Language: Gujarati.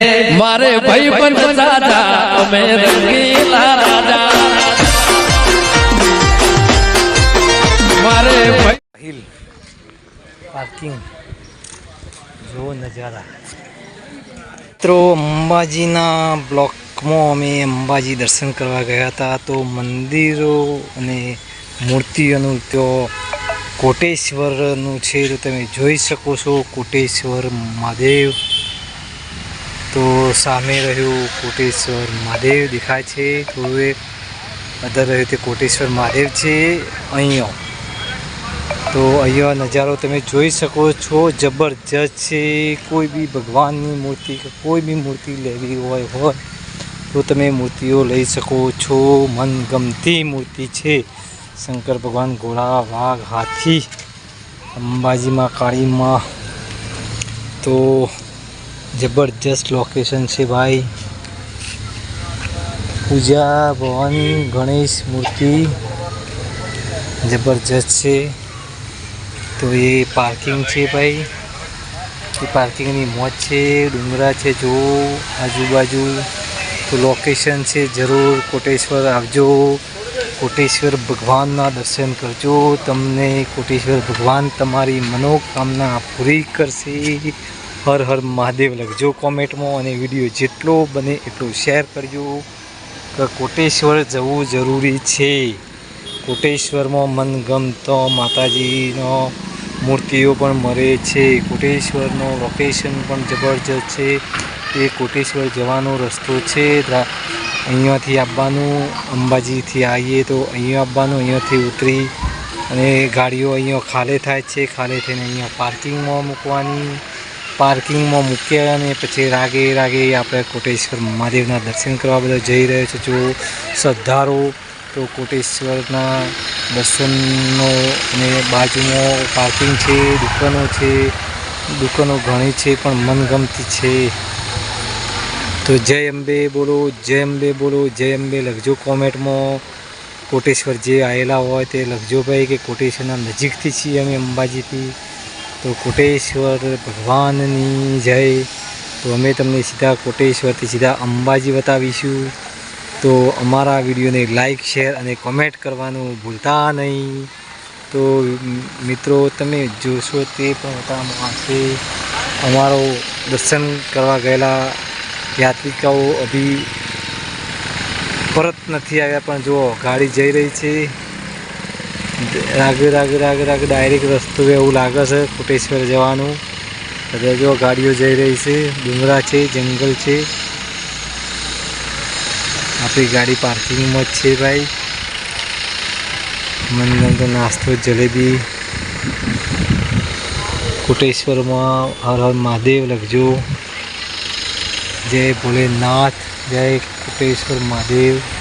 મારે ભાઈ પણ દાદા અમે રંગીલા રાજા. મારે ભાઈ પાર્કિંગ. જો નજારા. મિત્રો અંબાજીના બ્લોકમાં અમે અંબાજી દર્શન કરવા ગયા હતા. તો મંદિરો અને મૂર્તિઓનું ત્યાં કોટેશ્વરનું છે તો તમે જોઈ શકો છો. કોટેશ્વર મહાદેવ. તો સામે રહ્યું કોટેશ્વર મહાદેવ, દેખાય છે. થોડું એક અદર રહ્યું તે કોટેશ્વર મહાદેવ છે અહીંયા. તો અહીંયા નજારો તમે જોઈ શકો છો. જબરજસ્ત છે. કોઈ બી ભગવાનની મૂર્તિ કે કોઈ બી મૂર્તિ લેવી હોય હોય, તો તમે મૂર્તિઓ લઈ શકો છો. મનગમતી મૂર્તિ છે. શંકર ભગવાન ઘોડા, વાઘ, હાથી અંબાજીમાં કાળીમાં તો જબરજસ્ત લોકેશન છે ભાઈ. પૂજા ભવન ગણેશ, મૂર્તિ જબરજસ્ત છે. તો એ પાર્કિંગ છે ભાઈ. એ પાર્કિંગની મોજ છે, ડુંગરા છે જો આજુબાજુ. તો લોકેશન છે, જરૂર કોટેશ્વર આવજો. કોટેશ્વર ભગવાનના દર્શન કરજો. તમને કોટેશ્વર ભગવાન તમારી મનોકામના પૂરી કરશે. હર હર મહાદેવ લખજો કોમેન્ટમાં અને વીડિયો જેટલો બને એટલો શેર કરજો કે કોટેશ્વર જવું જરૂરી છે. કોટેશ્વરમાં મનગમતો માતાજીનો મૂર્તિઓ પણ મળે છે. કોટેશ્વરનો લોકેશન પણ જબરજસ્ત છે. એ કોટેશ્વર જવાનો રસ્તો છે. અહીંયાથી આવવાનું અંબાજીથી આવીએ તો અહીંયા આવવાનું અહીંયાથી ઉતરી અને ગાડીઓ અહીંયા ખાલે થાય છે. ખાલે થઈને અહીંયા પાર્કિંગમાં મૂકવાની. પાર્કિંગમાં મૂક્યા અને પછી રાગે રાગે આપણે કોટેશ્વર મહાદેવના દર્શન કરવા બધા જઈ રહ્યો છે. જો શ્રદ્ધાળુ, તો કોટેશ્વરના દર્શનનો અને બાજુમાં પાર્કિંગ છે, દુકાનો છે, દુકાનો ઘણી છે, પણ મનગમતી છે. તો જય અંબે બોલો, જય અંબે બોલો, જય અંબે લખજો કોમેન્ટમાં. કોટેશ્વર જે આવેલા હોય તે લખજો ભાઈ, કે કોટેશ્વરના નજીકથી છીએ અમે અંબાજીથી. તો કોટેશ્વર ભગવાનની જય. તો અમે તમને સીધા કોટેશ્વરથી સીધા અંબાજી બતાવીશું. તો અમારા વિડીયોને લાઈક, શેર અને કોમેન્ટ કરવાનું ભૂલતા નહીં. તો મિત્રો, તમે જોશો તે પણ બતાવવામાં આવશે અમારો દર્શન કરવા ગયેલા યાત્રિકાઓ અભી પરત નથી આવ્યા, પણ જુઓ, ગાડી જઈ રહી છે. રાગે રાગે રાગે રાગે ડાયરેક્ટ રસ્તો એવું લાગે છે, કોટેશ્વર જવાનું. બધા જો ગાડીઓ જઈ રહી છે, ડુંગરા છે, જંગલ છે. આપણી ગાડી પાર્કિંગમાં જ છે ભાઈ. મનગમતો નાસ્તો, જલેબી. કોટેશ્વરમાં હર હર મહાદેવ લખજો. જય ભોલેનાથ, જય કોટેશ્વર મહાદેવ.